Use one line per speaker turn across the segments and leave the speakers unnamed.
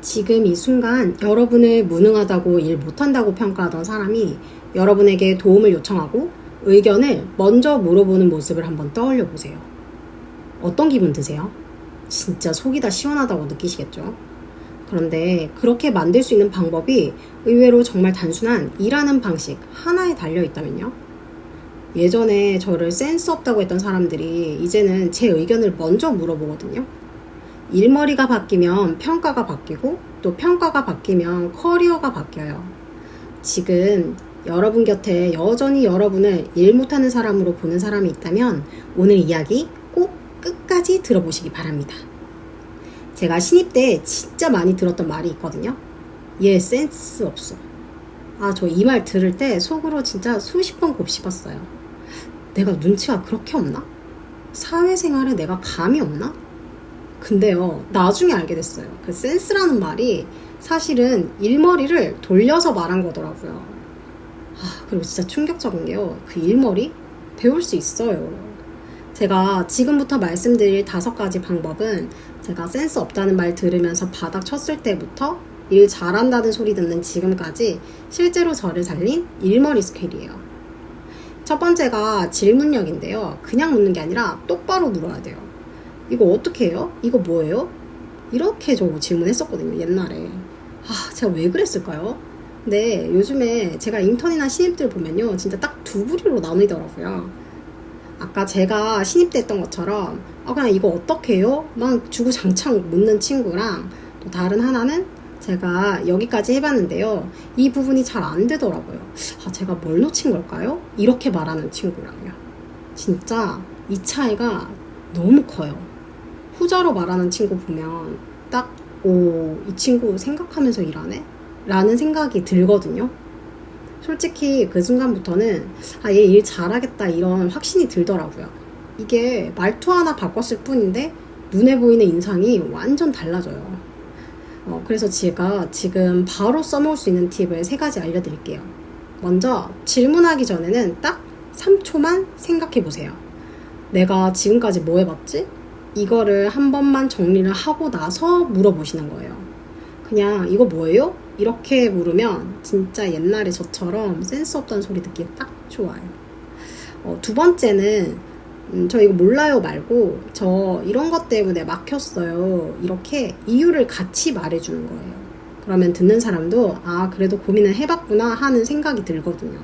지금 이 순간 여러분을 무능하다고 일 못한다고 평가하던 사람이 여러분에게 도움을 요청하고 의견을 먼저 물어보는 모습을 한번 떠올려 보세요. 어떤 기분 드세요? 진짜 속이 다 시원하다고 느끼시겠죠? 그런데 그렇게 만들 수 있는 방법이 의외로 정말 단순한 일하는 방식 하나에 달려 있다면요? 예전에 저를 센스 없다고 했던 사람들이 이제는 제 의견을 먼저 물어보거든요. 일머리가 바뀌면 평가가 바뀌고 또 평가가 바뀌면 커리어가 바뀌어요. 지금 여러분 곁에 여전히 여러분을 일 못하는 사람으로 보는 사람이 있다면 오늘 이야기 꼭 끝까지 들어보시기 바랍니다. 제가 신입 때 진짜 많이 들었던 말이 있거든요. 얘 센스 없어. 아, 저 이 말 들을 때 속으로 진짜 수십 번 곱씹었어요. 내가 눈치가 그렇게 없나? 사회생활에 내가 감이 없나? 근데요, 나중에 알게 됐어요. 그 센스라는 말이 사실은 일머리를 돌려서 말한 거더라고요. 아, 그리고 진짜 충격적인 게요. 그 일머리? 배울 수 있어요. 제가 지금부터 말씀드릴 다섯 가지 방법은 제가 센스 없다는 말 들으면서 바닥 쳤을 때부터 일 잘한다는 소리 듣는 지금까지 실제로 저를 살린 일머리 스킬이에요. 첫 번째가 질문력인데요. 그냥 묻는 게 아니라 똑바로 물어야 돼요. 이거 어떻게 해요? 이거 뭐예요? 이렇게 저 질문했었거든요, 옛날에. 아, 제가 왜 그랬을까요? 근데 요즘에 제가 인턴이나 신입들 보면요, 진짜 딱 두 부류로 나뉘더라고요. 아까 제가 신입 때 했던 것처럼, 아, 그냥 이거 어떻게 해요? 막 주구장창 묻는 친구랑 또 다른 하나는 제가 여기까지 해봤는데요. 이 부분이 잘 안 되더라고요. 아, 제가 뭘 놓친 걸까요? 이렇게 말하는 친구랑요. 진짜 이 차이가 너무 커요. 후자로 말하는 친구 보면 딱, 오, 이 친구 생각하면서 일하네? 라는 생각이 들거든요. 솔직히 그 순간부터는 아, 얘 일 잘하겠다 이런 확신이 들더라고요. 이게 말투 하나 바꿨을 뿐인데 눈에 보이는 인상이 완전 달라져요. 어, 그래서 제가 지금 바로 써먹을 수 있는 팁을 세 가지 알려드릴게요. 먼저 질문하기 전에는 딱 3초만 생각해 보세요. 내가 지금까지 뭐 해봤지? 이거를 한 번만 정리를 하고 나서 물어보시는 거예요. 그냥 이거 뭐예요? 이렇게 물으면 진짜 옛날에 저처럼 센스 없다는 소리 듣기 딱 좋아요. 어, 두 번째는 음, 저 이거 몰라요 말고 저 이런 것 때문에 막혔어요. 이렇게 이유를 같이 말해주는 거예요. 그러면 듣는 사람도 아 그래도 고민을 해봤구나 하는 생각이 들거든요.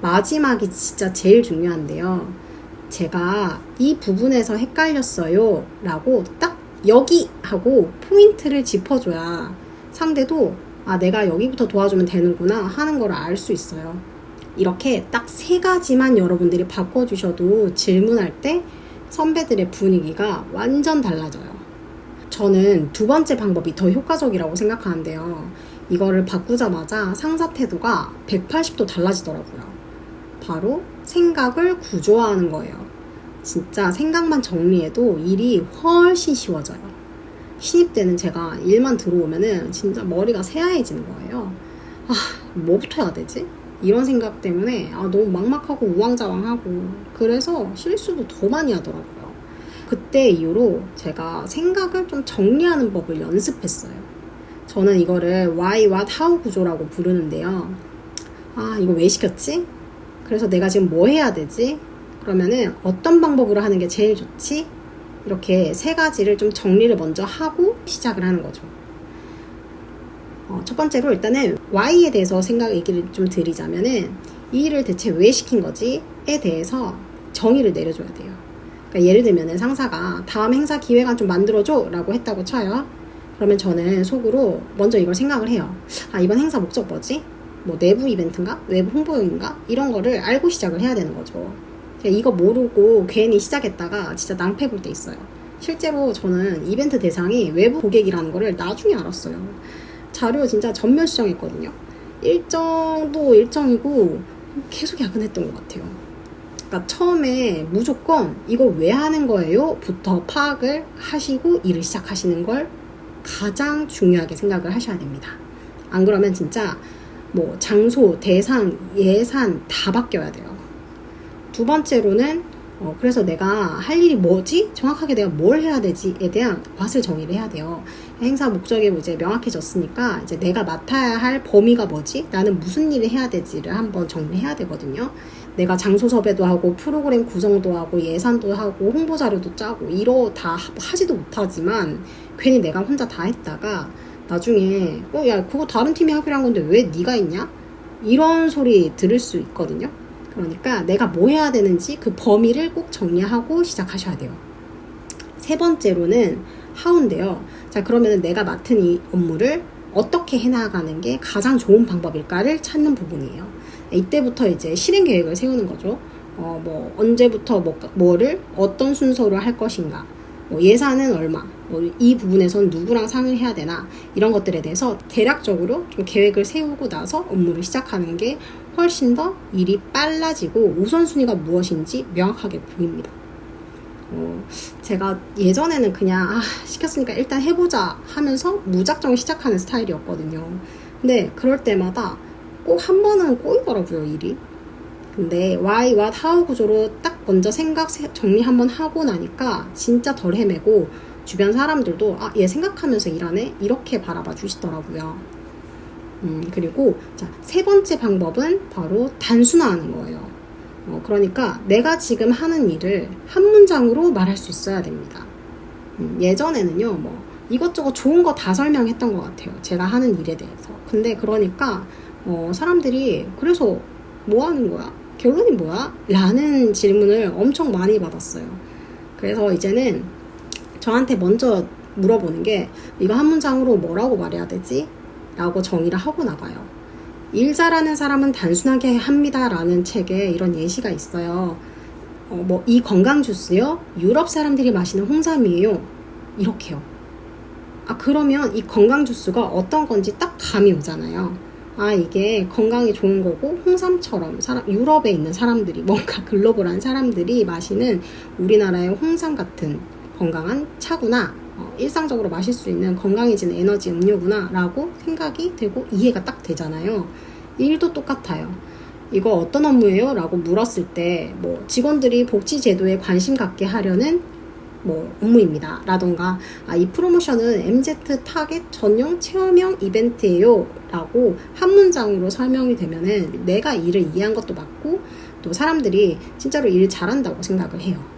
마지막이 진짜 제일 중요한데요. 제가 이 부분에서 헷갈렸어요 라고 딱 여기 하고 포인트를 짚어줘야 상대도 아 내가 여기부터 도와주면 되는구나 하는 걸 알 수 있어요. 이렇게 딱 세 가지만 여러분들이 바꿔주셔도 질문할 때 선배들의 분위기가 완전 달라져요. 저는 두 번째 방법이 더 효과적이라고 생각하는데요. 이거를 바꾸자마자 상사 태도가 180도 달라지더라고요. 바로 생각을 구조화하는 거예요. 진짜 생각만 정리해도 일이 훨씬 쉬워져요. 신입 때는 제가 일만 들어오면은 진짜 머리가 새하얘지는 거예요. 아, 뭐부터 해야 되지? 이런 생각 때문에 아, 너무 막막하고 우왕좌왕하고 그래서 실수도 더 많이 하더라고요. 그때 이후로 제가 생각을 좀 정리하는 법을 연습했어요. 저는 이거를 why, what, how 구조라고 부르는데요. 아, 이거 왜 시켰지? 그래서 내가 지금 뭐 해야 되지? 그러면은 어떤 방법으로 하는 게 제일 좋지? 이렇게 세 가지를 좀 정리를 먼저 하고 시작을 하는 거죠. 어, 첫 번째로 일단은 Y에 대해서 생각 얘기를 좀 드리자면은 이 일을 대체 왜 시킨 거지에 대해서 정의를 내려줘야 돼요. 그러니까 예를 들면은 상사가 다음 행사 기획안 좀 만들어줘 라고 했다고 쳐요. 그러면 저는 속으로 먼저 이걸 생각을 해요. 아, 이번 행사 목적 뭐지? 뭐 내부 이벤트인가? 외부 홍보용인가? 이런 거를 알고 시작을 해야 되는 거죠. 이거 모르고 괜히 시작했다가 진짜 낭패 볼 때 있어요. 실제로 저는 이벤트 대상이 외부 고객이라는 거를 나중에 알았어요. 자료 진짜 전면 수정했거든요. 일정도 일정이고 계속 야근했던 것 같아요. 그러니까 처음에 무조건 이걸 왜 하는 거예요? 부터 파악을 하시고 일을 시작하시는 걸 가장 중요하게 생각을 하셔야 됩니다. 안 그러면 진짜 뭐 장소, 대상, 예산 다 바뀌어야 돼요. 두 번째로는 어, 그래서 내가 할 일이 뭐지? 정확하게 내가 뭘 해야 되지에 대한 밭을 정의를 해야 돼요. 행사 목적이 이제 명확해졌으니까 이제 내가 맡아야 할 범위가 뭐지? 나는 무슨 일을 해야 되지를 한번 정리해야 되거든요. 내가 장소 섭외도 하고 프로그램 구성도 하고 예산도 하고 홍보 자료도 짜고 이러 다 하지도 못하지만 괜히 내가 혼자 다 했다가 나중에 어 야 그거 다른 팀이 하기로 한 건데 왜 네가 있냐? 이런 소리 들을 수 있거든요. 그러니까 내가 뭐 해야 되는지 그 범위를 꼭 정리하고 시작하셔야 돼요. 세 번째로는 하우인데요. 자, 그러면 내가 맡은 이 업무를 어떻게 해나가는 게 가장 좋은 방법일까를 찾는 부분이에요. 이때부터 이제 실행 계획을 세우는 거죠. 어, 뭐, 언제부터 뭐, 뭐를 어떤 순서로 할 것인가. 뭐 예산은 얼마, 뭐 이 부분에선 누구랑 상을 해야 되나 이런 것들에 대해서 대략적으로 좀 계획을 세우고 나서 업무를 시작하는 게 훨씬 더 일이 빨라지고 우선순위가 무엇인지 명확하게 보입니다. 어, 제가 예전에는 그냥 아, 시켰으니까 일단 해보자 하면서 무작정 시작하는 스타일이었거든요. 근데 그럴 때마다 꼭 한 번은 꼬이더라고요 일이. 근데 why, what, how 구조로 딱 먼저 생각 정리 한번 하고 나니까 진짜 덜 헤매고 주변 사람들도 아, 얘 생각하면서 일하네? 이렇게 바라봐 주시더라고요. 음, 그리고 자, 세 번째 방법은 바로 단순화하는 거예요. 어, 그러니까 내가 지금 하는 일을 한 문장으로 말할 수 있어야 됩니다. 음, 예전에는요, 뭐 이것저것 좋은 거 다 설명했던 것 같아요. 제가 하는 일에 대해서. 근데 그러니까 어, 사람들이 그래서 뭐 하는 거야? 결론이 뭐야? 라는 질문을 엄청 많이 받았어요. 그래서 이제는 저한테 먼저 물어보는 게 이거 한 문장으로 뭐라고 말해야 되지? 라고 정의를 하고 나가요. 일 잘하는 사람은 단순하게 합니다. 라는 책에 이런 예시가 있어요. 어, 뭐, 이 건강 주스요? 유럽 사람들이 마시는 홍삼이에요. 이렇게요. 아, 그러면 이 건강 주스가 어떤 건지 딱 감이 오잖아요. 아, 이게 건강에 좋은 거고, 홍삼처럼 사람, 유럽에 있는 사람들이, 뭔가 글로벌한 사람들이 마시는 우리나라의 홍삼 같은 건강한 차구나, 어, 일상적으로 마실 수 있는 건강해지는 에너지 음료구나, 라고 생각이 되고 이해가 딱 되잖아요. 일도 똑같아요. 이거 어떤 업무예요? 라고 물었을 때, 뭐, 직원들이 복지 제도에 관심 갖게 하려는 뭐 업무입니다. 라던가 아, 이 프로모션은 MZ 타겟 전용 체험형 이벤트예요. 라고 한 문장으로 설명이 되면은 내가 일을 이해한 것도 맞고 또 사람들이 진짜로 일 잘한다고 생각을 해요.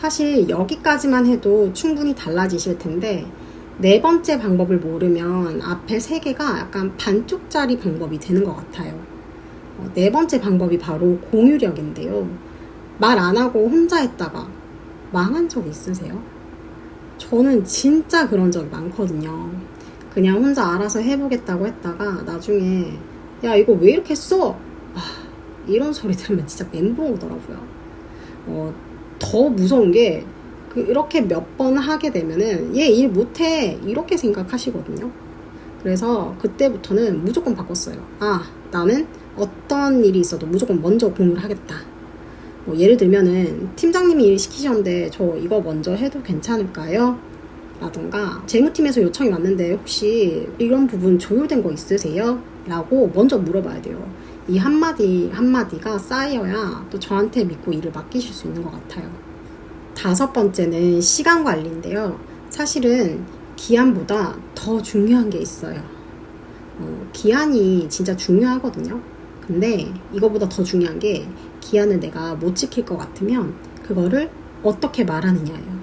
사실 여기까지만 해도 충분히 달라지실 텐데 네 번째 방법을 모르면 앞에 세 개가 약간 반쪽짜리 방법이 되는 것 같아요. 어, 네 번째 방법이 바로 공유력인데요. 말 안 하고 혼자 했다가 망한 적 있으세요? 저는 진짜 그런 적이 많거든요. 그냥 혼자 알아서 해보겠다고 했다가 나중에 야 이거 왜 이렇게 써? 아, 이런 소리 들으면 진짜 멘붕 오더라고요. 어, 더 무서운 게그 이렇게 몇 번 하게 되면은 얘 일 못해 이렇게 생각하시거든요. 그래서 그때부터는 무조건 바꿨어요. 아 나는 어떤 일이 있어도 무조건 먼저 공유를 하겠다. 뭐 예를 들면은 팀장님이 일 시키셨는데 저 이거 먼저 해도 괜찮을까요? 라던가 재무팀에서 요청이 왔는데 혹시 이런 부분 조율된 거 있으세요? 라고 먼저 물어봐야 돼요. 이 한마디 한마디가 쌓여야 또 저한테 믿고 일을 맡기실 수 있는 것 같아요. 다섯 번째는 시간 관리인데요. 사실은 기한보다 더 중요한 게 있어요. 어, 기한이 진짜 중요하거든요. 근데 이거보다 더 중요한 게 기한을 내가 못 지킬 것 같으면 그거를 어떻게 말하느냐예요.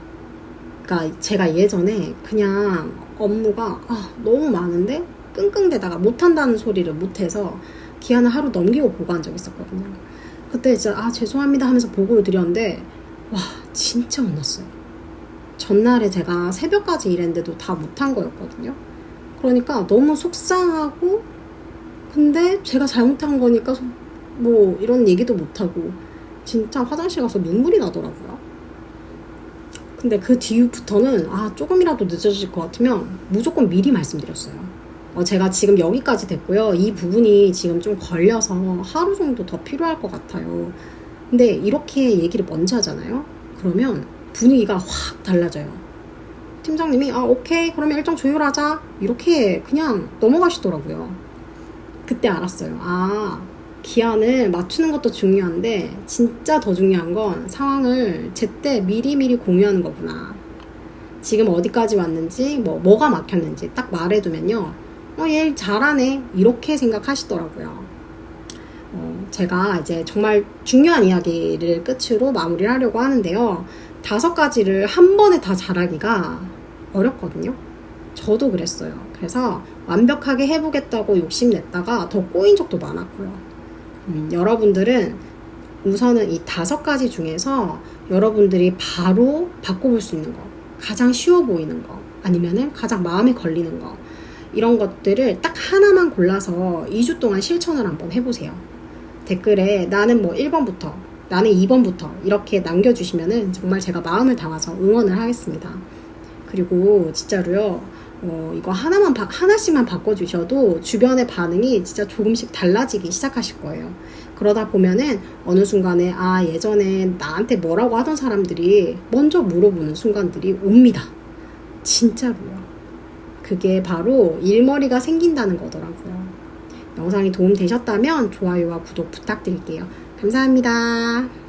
그러니까 제가 예전에 그냥 업무가 아, 너무 많은데 끙끙대다가 못한다는 소리를 못해서 기한을 하루 넘기고 보고한 적이 있었거든요. 그때 진짜 아 죄송합니다 하면서 보고를 드렸는데 와 진짜 혼났어요. 전날에 제가 새벽까지 일했는데도 다 못한 거였거든요. 그러니까 너무 속상하고 근데 제가 잘못한 거니까 뭐 이런 얘기도 못하고 진짜 화장실 가서 눈물이 나더라고요. 근데 그 뒤부터는 아 조금이라도 늦어질 것 같으면 무조건 미리 말씀드렸어요. 어, 제가 지금 여기까지 됐고요. 이 부분이 지금 좀 걸려서 하루 정도 더 필요할 것 같아요. 근데 이렇게 얘기를 먼저 하잖아요. 그러면 분위기가 확 달라져요. 팀장님이 아 오케이 그러면 일정 조율하자 이렇게 그냥 넘어가시더라고요. 그때 알았어요. 아 기한을 맞추는 것도 중요한데 진짜 더 중요한 건 상황을 제때 미리미리 공유하는 거구나. 지금 어디까지 왔는지 뭐 뭐가 막혔는지 딱 말해두면요. 어, 얘 잘하네 이렇게 생각하시더라고요. 어, 제가 이제 정말 중요한 이야기를 끝으로 마무리를 하려고 하는데요. 다섯 가지를 한 번에 다 잘하기가 어렵거든요. 저도 그랬어요. 그래서 완벽하게 해보겠다고 욕심냈다가 더 꼬인 적도 많았고요. 음, 여러분들은 우선은 이 다섯 가지 중에서 여러분들이 바로 바꿔볼 수 있는 거, 가장 쉬워 보이는 거, 아니면은 가장 마음에 걸리는 거, 이런 것들을 딱 하나만 골라서 2주 동안 실천을 한번 해보세요. 댓글에 나는 뭐 1번부터, 나는 2번부터 이렇게 남겨주시면은 정말 제가 마음을 담아서 응원을 하겠습니다. 그리고 진짜로요. 어, 이거 하나만 바- 하나씩만 바꿔주셔도 주변의 반응이 진짜 조금씩 달라지기 시작하실 거예요. 그러다 보면은 어느 순간에 아 예전에 나한테 뭐라고 하던 사람들이 먼저 물어보는 순간들이 옵니다. 진짜로요. 그게 바로 일머리가 생긴다는 거더라고요. 영상이 도움 되셨다면 좋아요와 구독 부탁드릴게요. 감사합니다.